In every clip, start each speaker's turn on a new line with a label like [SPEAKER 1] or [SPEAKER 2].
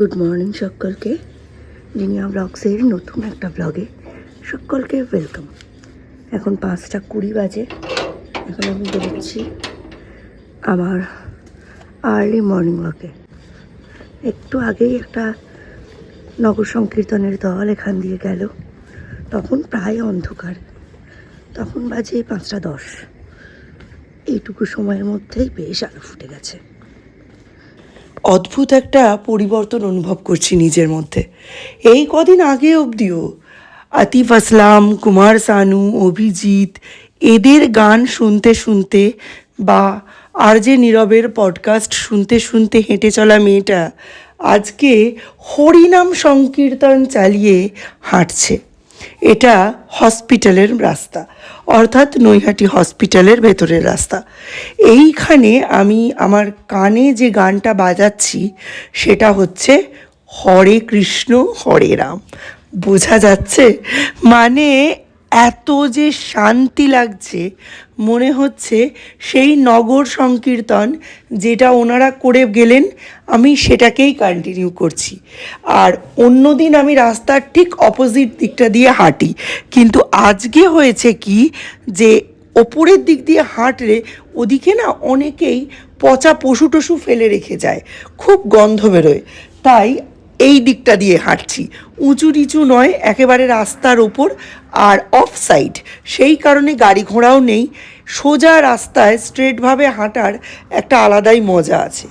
[SPEAKER 1] Good morning সকলকে। জিনিয়া ব্লগসের নতুন একটা ব্লগে সকলকে ওয়েলকাম এখন পাঁচটা কুড়ি বাজে। এখন আমি বেরোচ্ছি আমার আর্লি মর্নিং ওয়াকে একটু আগেই একটা নগর সংকীর্তনের দল এখান দিয়ে গেল। তখন প্রায় অন্ধকার। তখন বাজে পাঁচটা দশ। এইটুকু সময়ের মধ্যেই বেশ আলো ফুটে গেছে।
[SPEAKER 2] অদ্ভুত একটা পরিবর্তন অনুভব করছি নিজের মধ্যে। এই কদিন আগে অবধিও আতিফ আসলাম, কুমার সানু, অভিজিৎ এদের গান শুনতে শুনতে বা আর যে নীরবের পডকাস্ট শুনতে শুনতে হেঁটে চলা মেয়েটা আজকে হরিনাম সংকীর্তন চালিয়ে হাঁটছে। এটা হসপিটালের রাস্তা, অর্থাৎ নৈহাটি হসপিটালের ভেতরের রাস্তা। এইখানে আমি আমার কানে যে গানটা বাজাচ্ছি, সেটা হচ্ছে, হরে কৃষ্ণ, হরে রাম। বোঝা যাচ্ছে? মানে এত যে শান্তি লাগছে, মনে হচ্ছে সেই নগর সংকীর্তন যেটা ওনারা করে গেলেন, আমি সেটাকেই কন্টিনিউ করছি। আর অন্যদিন আমি রাস্তার ঠিক অপোজিট দিকটা দিয়ে হাঁটি। কিন্তু আজকে হয়েছে কি যে ওপরের দিক দিয়ে হাঁটলে ওদিকে না অনেকেই পচা পশু টশু ফেলে রেখে যায়, খুব গন্ধ বেরোয়। তাই এই দিকটা দিয়ে হাঁটছি। উঁচু নিচু নয়, একেবারে রাস্তার ওপর আর অফ সাইড সেই কারণে গাড়ি ঘোড়াও নেই। সোজা রাস্তায় স্ট্রেটভাবে হাঁটার একটা আলাদাই মজা আছে।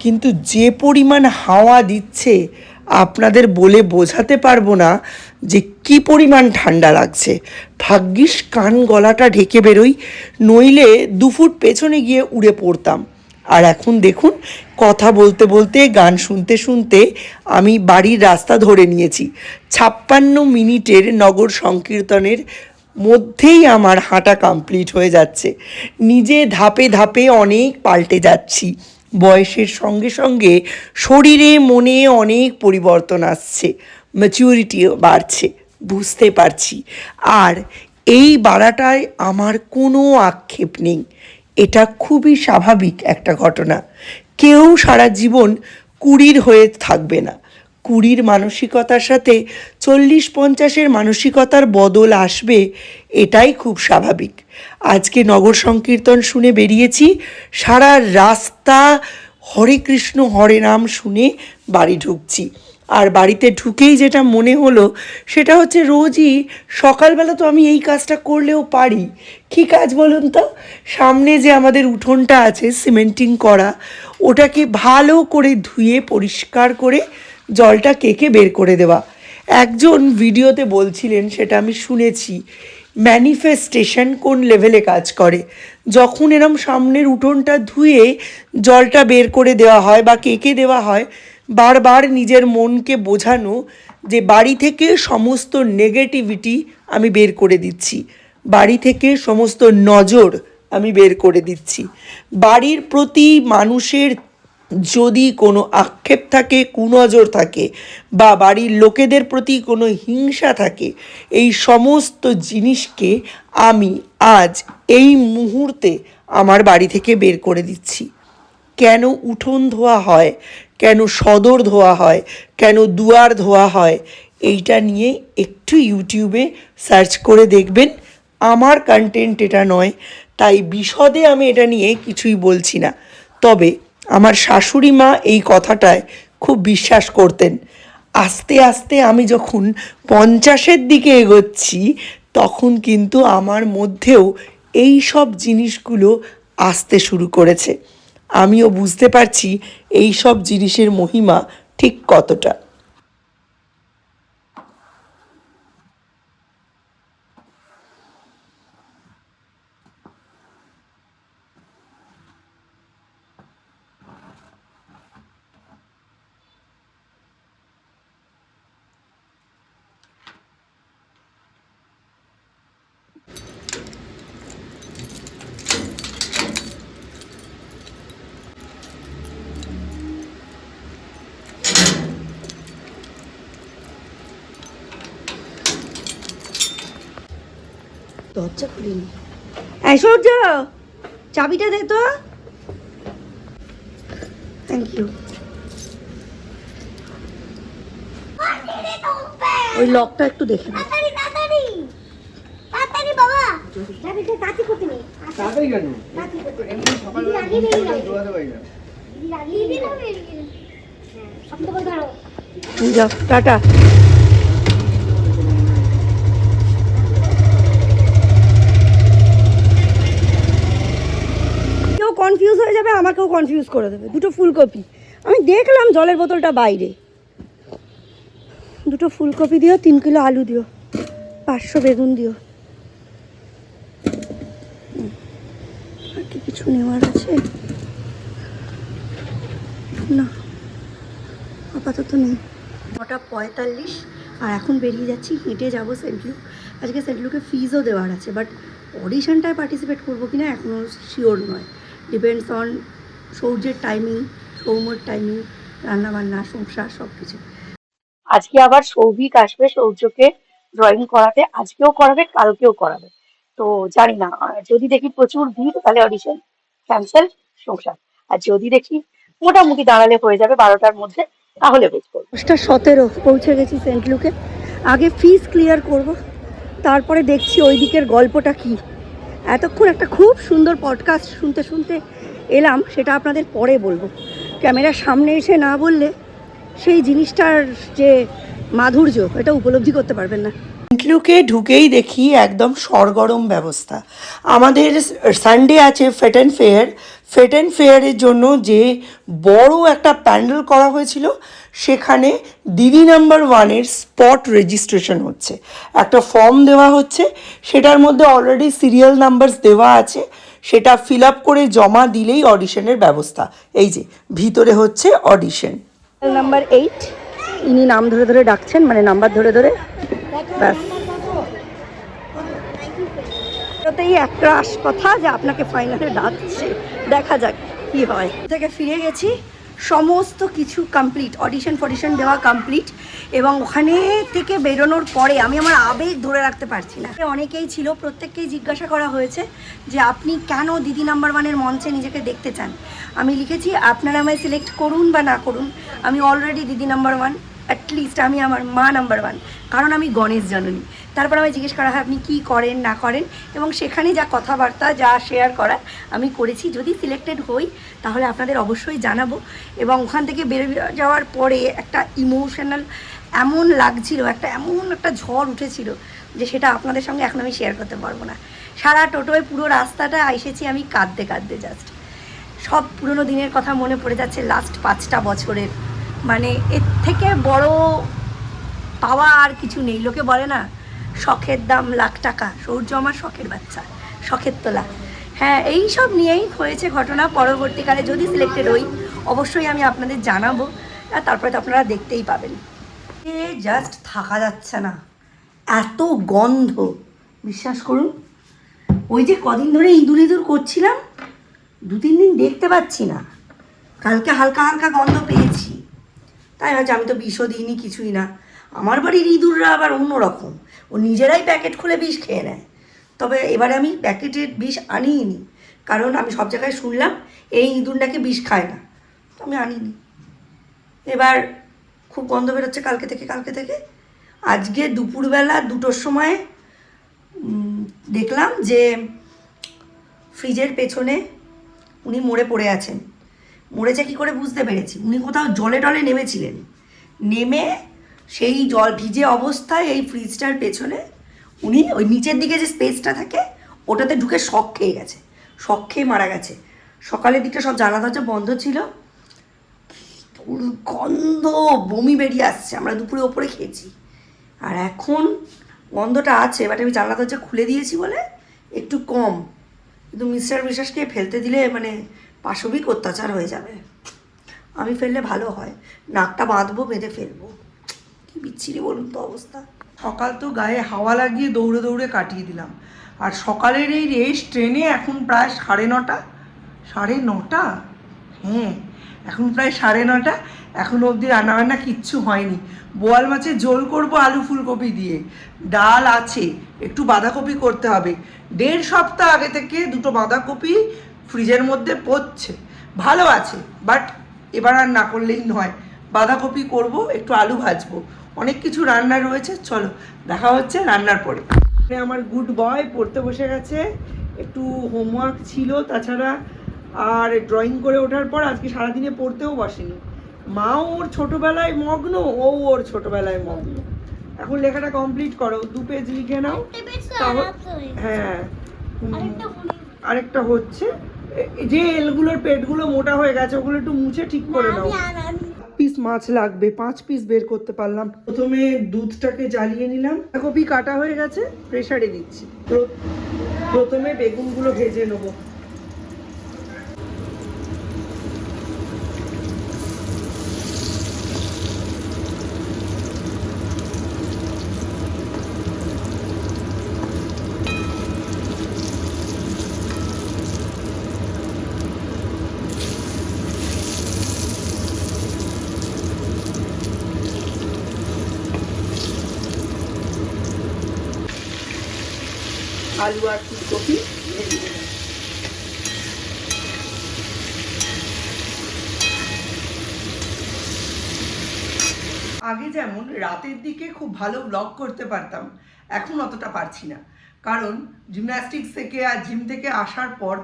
[SPEAKER 2] কিন্তু যে পরিমাণ হাওয়া দিচ্ছে, আপনাদের বলে বোঝাতে পারব না যে কি পরিমাণ ঠান্ডা লাগছে। ভাগ্যিস কান গলাটা ঢেকে বেরোই, নইলে দু ফুট পেছনে গিয়ে উড়ে পড়তাম। আর এখন দেখুন, কথা বলতে বলতে, গান শুনতে শুনতে আমি বাড়ির রাস্তা ধরে নিয়েছি। ছাপ্পান্ন মিনিটের নগর সংকীর্তনের মধ্যেই আমার হাঁটা কমপ্লিট হয়ে যাচ্ছে। নিজে ধাপে ধাপে অনেক পাল্টে যাচ্ছি। বয়সের সঙ্গে সঙ্গে শরীরে, মনে অনেক পরিবর্তন আসছে। ম্যাচিউরিটিও বাড়ছে, বুঝতে পারছি। আর এই বাড়াটায় আমার কোনো আক্ষেপ নেই। এটা খুবই স্বাভাবিক একটা ঘটনা। কেউ সারা জীবন কুড়ির হয়ে থাকবে না। কুড়ির মানসিকতার সাথে চল্লিশ পঞ্চাশের মানসিকতার বদল আসবে, এটাই খুব স্বাভাবিক। আজকে নগর সংকীর্তন শুনে বেরিয়েছি, সারা রাস্তা হরে কৃষ্ণ হরে নাম শুনে বাড়ি ঢুকছি। আর বাড়িতে ঢুকেই যেটা মনে হলো, সেটা হচ্ছে রোজই সকালবেলা তো আমি এই কাজটা করলেও পারি। কী কাজ বলুন তো? সামনে যে আমাদের উঠোনটা আছে, সিমেন্টিং করা, ওটাকে ভালো করে ধুয়ে, পরিষ্কার করে জলটা কেকে বের করে দেওয়া। একজন ভিডিওতে বলছিলেন, সেটা আমি শুনেছি, ম্যানিফেস্টেশন কোন লেভেলে কাজ করে? যখন এরম সামনের উঠোনটা ধুয়ে জলটা বের করে দেওয়া হয় বা কেকে দেওয়া হয় বারবার নিজের মনকে বোঝানো যে বাড়ি থেকে সমস্ত নেগেটিভিটি আমি বের করে দিচ্ছি। বাড়ি থেকে সমস্ত নজর আমি বের করে দিচ্ছি। বাড়ির প্রতি মানুষের যদি কোনো আক্ষেপ থাকে, কুনজর থাকে বা বাড়ির লোকেদের প্রতি কোনো হিংসা থাকে, এই সমস্ত জিনিসকে আমি আজ এই মুহূর্তে আমার বাড়ি থেকে বের করে দিচ্ছি। কেন উঠোন ধোয়া হয়? কেন সদর ধোয়া হয়, কেন দুয়ার ধোয়া হয়, এইটা নিয়ে একটু ইউটিউবে সার্চ করে দেখবেন। আমার কন্টেন্ট এটা নয়, তাই বিশদে আমি এটা নিয়ে কিছুই বলছি না। তবে আমার শাশুড়ি মা এই কথাটায় খুব বিশ্বাস করতেন। আস্তে আস্তে আমি যখন পঞ্চাশের দিকে এগোচ্ছি, তখন কিন্তু আমার মধ্যেও এই সব জিনিসগুলো আসতে শুরু করেছে। আমিও বুঝতে পারছি এই সব জিনিসের মহিমা ঠিক কতটা।
[SPEAKER 1] দরজা খুলিনি। এই সূর্য চাবিটা দে তো। থ্যাংক ইউ ওই লকটা একটু দেখে নাও
[SPEAKER 3] তাড়াতাড়ি তাড়াতাড়ি তাড়াতাড়ি বাবা যাবি তো তাড়াতাড়ি করতে নেই
[SPEAKER 4] তাড়াতাড়ি কেন
[SPEAKER 3] তাড়াতাড়ি করতে নেই
[SPEAKER 4] এমনি সকালে
[SPEAKER 3] দিদি আগে বেরিয়ে যাবে
[SPEAKER 4] দৌড়াতে পারি না
[SPEAKER 3] দিদি আগে বেরিয়ে যাবে হ্যাঁ শক্ত করে ধরো
[SPEAKER 1] যাও টাটা কেউ কনফিউজ হয়ে যাবে, আমাকেও কনফিউজ করে দেবে। দুটো ফুলকপি। আমি দেখলাম জলের বোতলটা বাইরে। দুটো ফুলকপি দিও, তিন কিলো আলু দিও, পাঁচশো বেগুন দিও। আর কি কিছু নেওয়ার আছে? না, আপাতত নেই। নটা পঁয়তাল্লিশ, আর এখন বেরিয়ে যাচ্ছি, হেঁটে যাব সেন্ট লুক আজকে সেন্ট লুকে ফিজও দেওয়ার আছে বাট অডিশনটায় পার্টিসিপেট করব কি না এখনও শিওর নয়। ডিপেন্ডস অন সৌর্যের টাইমিং সৌম্যর টাইমিং রান্নাবান্না, সংসার সব কিছু আজকে আবার সৌভিক আসবে সৌর্যকে ড্রয়িং করাতে। আজকেও করাবে, কালকেও করাবে। তো জানি না যদি দেখি প্রচুর ভিড়, তাহলে অডিশন ক্যান্সেল সংসার। আর যদি দেখি মোটামুটি দাঁড়ালে হয়ে যাবে বারোটার মধ্যে, তাহলে ওয়েট করব। দশটা সতেরো, পৌঁছে গেছি সেন্ট লুকে আগে ফিস ক্লিয়ার করব, তারপরে দেখছি ওই দিকের গল্পটা কি। এতক্ষণ একটা খুব সুন্দর পডকাস্ট শুনতে শুনতে এলাম, সেটা আপনাদের পরে বলব। ক্যামেরার সামনে এসে না বললে সেই জিনিসটার যে মাধুর্য, এটা উপলব্ধি করতে পারবেন না।
[SPEAKER 2] লুকে ঢুকেই দেখি একদম সরগরম ব্যবস্থা। আমাদের সানডে আছে fete and fair fete and ফেয়ারের জন্য যে বড় একটা প্যান্ডেল করা হয়েছিল, সেখানে দিদি নাম্বার ওয়ানের স্পট রেজিস্ট্রেশন হচ্ছে। একটা ফর্ম দেওয়া হচ্ছে, সেটার মধ্যে অলরেডি সিরিয়াল নাম্বারস দেওয়া আছে, সেটা ফিল আপ করে জমা দিলেই অডিশনের ব্যবস্থা। এই যে, ভিতরে হচ্ছে অডিশন
[SPEAKER 1] নাম্বার এইট ইনি নাম ধরে ধরে ডাকছেন মানে নাম্বার ধরে ধরে ব্যাস। এটাতেই একটা আস কথা যে আপনাকে ফাইনালে ডাকছে। দেখা যাক কি হয়। থেকে ফিরে গেছি। সমস্ত কিছু কমপ্লিট অডিশন ফডিশন দেওয়া কমপ্লিট এবং ওখানে থেকে বেরোনোর পরে আমি আমার আবেগ ধরে রাখতে পারছি না। অনেকেই ছিল, প্রত্যেককেই জিজ্ঞাসা করা হয়েছে যে আপনি কেন দিদি নাম্বার ওয়ানের মঞ্চে নিজেকে দেখতে চান? আমি লিখেছি, আপনারা আমায় সিলেক্ট করুন বা না করুন, আমি অলরেডি দিদি নাম্বার ওয়ান অ্যাটলিস্ট আমি আমার মা নাম্বার ওয়ান। কারণ আমি গণেশ জননী। তারপর আমি জিজ্ঞেস করা হয়, আপনি কী করেন, না করেন? এবং সেখানে যা কথাবার্তা, যা শেয়ার করা আমি করেছি। যদি সিলেক্টেড হই, তাহলে আপনাদের অবশ্যই জানাব। এবং ওখান থেকে বেরিয়ে যাওয়ার পরে একটা ইমোশনাল এমন লাগছিল, একটা এমন একটা ঝড় উঠেছিল যে সেটা আপনাদের সঙ্গে এখন আমি শেয়ার করতে পারব না। সারা টোটোয় পুরো রাস্তাটা এসেছি আমি কাঁদতে কাঁদতে জাস্ট সব পুরনো দিনের কথা মনে পড়ে যাচ্ছে লাস্ট পাঁচটা বছরের। মানে এর থেকে বড় পাওয়া আর কিছু নেই। লোকে বলে না, শখের দাম লাখ টাকা, সৌর্য আমার শখের বাচ্চা, শখের তোলা। হ্যাঁ এই সব নিয়েই হয়েছে ঘটনা। পরবর্তীকালে যদি সিলেক্টেড হই, অবশ্যই আমি আপনাদের জানাব। আর তারপরে তো আপনারা দেখতেই পাবেন। এ জাস্ট থাকা যাচ্ছে না। এত গন্ধ। বিশ্বাস করুন, ওই যে কদিন ধরে ইঁদুর ইঁদুর করছিলাম দু তিন দিন দেখতে পাচ্ছি না। কালকে হালকা হালকা গন্ধ পেয়েছি। তাই হয়তো আমি তো বিষও দিইনি, কিছুই না। আমার বাড়ির ইঁদুররা আবার অন্যরকম ও নিজেরাই প্যাকেট খুলে বিষ খেয়ে নেয়। তবে এবারে আমি প্যাকেটের বিষ আনিনি কারণ আমি সব জায়গায় শুনলাম, এই ইঁদুর নাকি বিষ খায় না। তো আমি আনিনি এবার খুব গন্ধ বেরোচ্ছে কালকে থেকে কালকে থেকে। আজকে দুপুরবেলা দুটোর সময় দেখলাম যে ফ্রিজের পেছনে উনি মরে পড়ে আছেন। মরেছে কি করে বুঝতে পেরেছি। উনি কোথাও জলে টলে নেমেছিলেন। নেমে সেই জল ভিজে অবস্থায় এই ফ্রিজটার পেছনে উনি ওই নিচের দিকে যে স্পেসটা থাকে, ওটাতে ঢুকে শখ খেয়ে গেছে। শখ খেয়ে মারা গেছে। সকালের দিকটা সব জানা দরজা বন্ধ ছিল। গন্ধ বমি বেরিয়ে আসছে। আমরা দুপুরে ওপরে খেয়েছি। আর এখন গন্ধটা আছে বাট আমি জানলা দরজা খুলে দিয়েছি বলে একটু কম। কিন্তু মিস্টার বিশ্বাসকে ফেলতে দিলে মানে পাশবিক অত্যাচার হয়ে যাবে। আমি ফেললে ভালো হয়। নাকটা বাঁধবো, বেঁধে ফেলব। কি বিচ্ছিরি বলুন তো অবস্থা?
[SPEAKER 2] সকাল তো গায়ে হাওয়া লাগিয়ে দৌড়ে দৌড়ে কাটিয়ে দিলাম। আর সকালের এই রেস ট্রেনে এখন প্রায় সাড়ে নটা? সাড়ে নটা? হ্যাঁ এখন প্রায় সাড়ে নটা। এখন অবধি রান্নাবান্না কিচ্ছু হয়নি। বোয়াল মাছের ঝোল করব আলু ফুলকপি দিয়ে। ডাল আছে, একটু বাঁধাকপি করতে হবে। দেড় সপ্তাহ আগে থেকে দুটো বাঁধাকপি ফ্রিজের মধ্যে পড়ছে। ভালো আছে, বাট এবার আর না করলেই নয়। বাঁধাকপি করব, একটু আলু ভাজবো। অনেক কিছু রান্না রয়েছে চলো দেখা হচ্ছে রান্নার পরে। আমার গুড বয় পড়তে বসে গেছে একটু হোমওয়ার্ক ছিল তাছাড়া আর ড্রয়িং করে ওঠার পর আজকে সারাদিনে পড়তেও বসেনি। মাও ওর ছোটোবেলায় মগ্ন ও ওর ছোটোবেলায় মগ্ন। এখন লেখাটা কমপ্লিট করো দু পেজ লিখে নাও। হ্যাঁ
[SPEAKER 3] আরেকটা
[SPEAKER 2] হচ্ছে যে এলগুলোর পেটগুলো মোটা হয়ে গেছে ওগুলো একটু মুছে ঠিক করে নাও। মাছ লাগবে, পাঁচ পিস বের করতে পারলাম। প্রথমে দুধটাকে জ্বালিয়ে নিলাম। কপি কাটা হয়ে গেছে প্রেশারে দিচ্ছি। প্র- প্রথমে বেগুনগুলো ভেজে নেব। আলু আর ফুলকপি। আগে যেমন রাতের দিকে খুব ভালো ব্লগ করতে পারতাম, এখন অতটা পারছি না। কারণ জিমন্যাস্টিক্স থেকে আর জিম থেকে আসার পর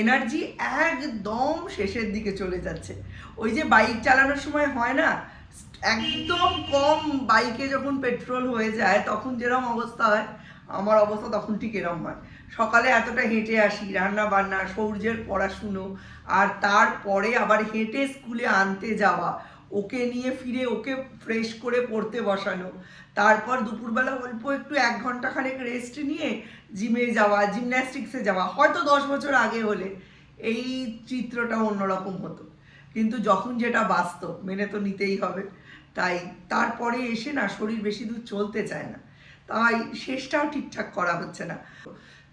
[SPEAKER 2] এনার্জি একদম শেষের দিকে চলে যাচ্ছে। ওই যে বাইক চালানোর সময় হয় না, একদম কম বাইকে যখন পেট্রোল হয়ে যায়, তখন যেরকম অবস্থা হয় আমার অবস্থা তখন ঠিক এরম হয়। সকালে এতটা হেঁটে আসি রান্না বান্না সৌর্যের পড়াশুনো আর তারপরে আবার হেঁটে স্কুলে আনতে যাওয়া, ওকে নিয়ে ফিরে ওকে ফ্রেশ করে পড়তে বসানো। তারপর দুপুরবেলা অল্প একটু এক ঘণ্টা খানেক রেস্ট নিয়ে জিমে যাওয়া জিমন্যাস্টিক্সে যাওয়া, হয়তো দশ বছর আগে হলে। এই চিত্রটা অন্যরকম হতো। কিন্তু যখন যেটা বাস্তব, মেনে তো নিতেই হবে। তাই তারপরে এসে না শরীর বেশি দূর চলতে চায় না। তাই শেষটাও ঠিকঠাক করা হচ্ছে না।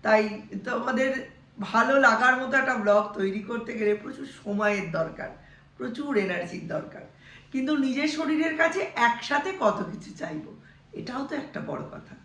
[SPEAKER 2] তাই তোমাদের ভালো লাগার মতো একটা ব্লগ তৈরি করতে গেলে প্রচুর সময়ের দরকার, প্রচুর এনার্জির দরকার। কিন্তু নিজের শরীরের কাছে একসাথে কত কিছু চাইব, এটাও তো একটা বড় কথা।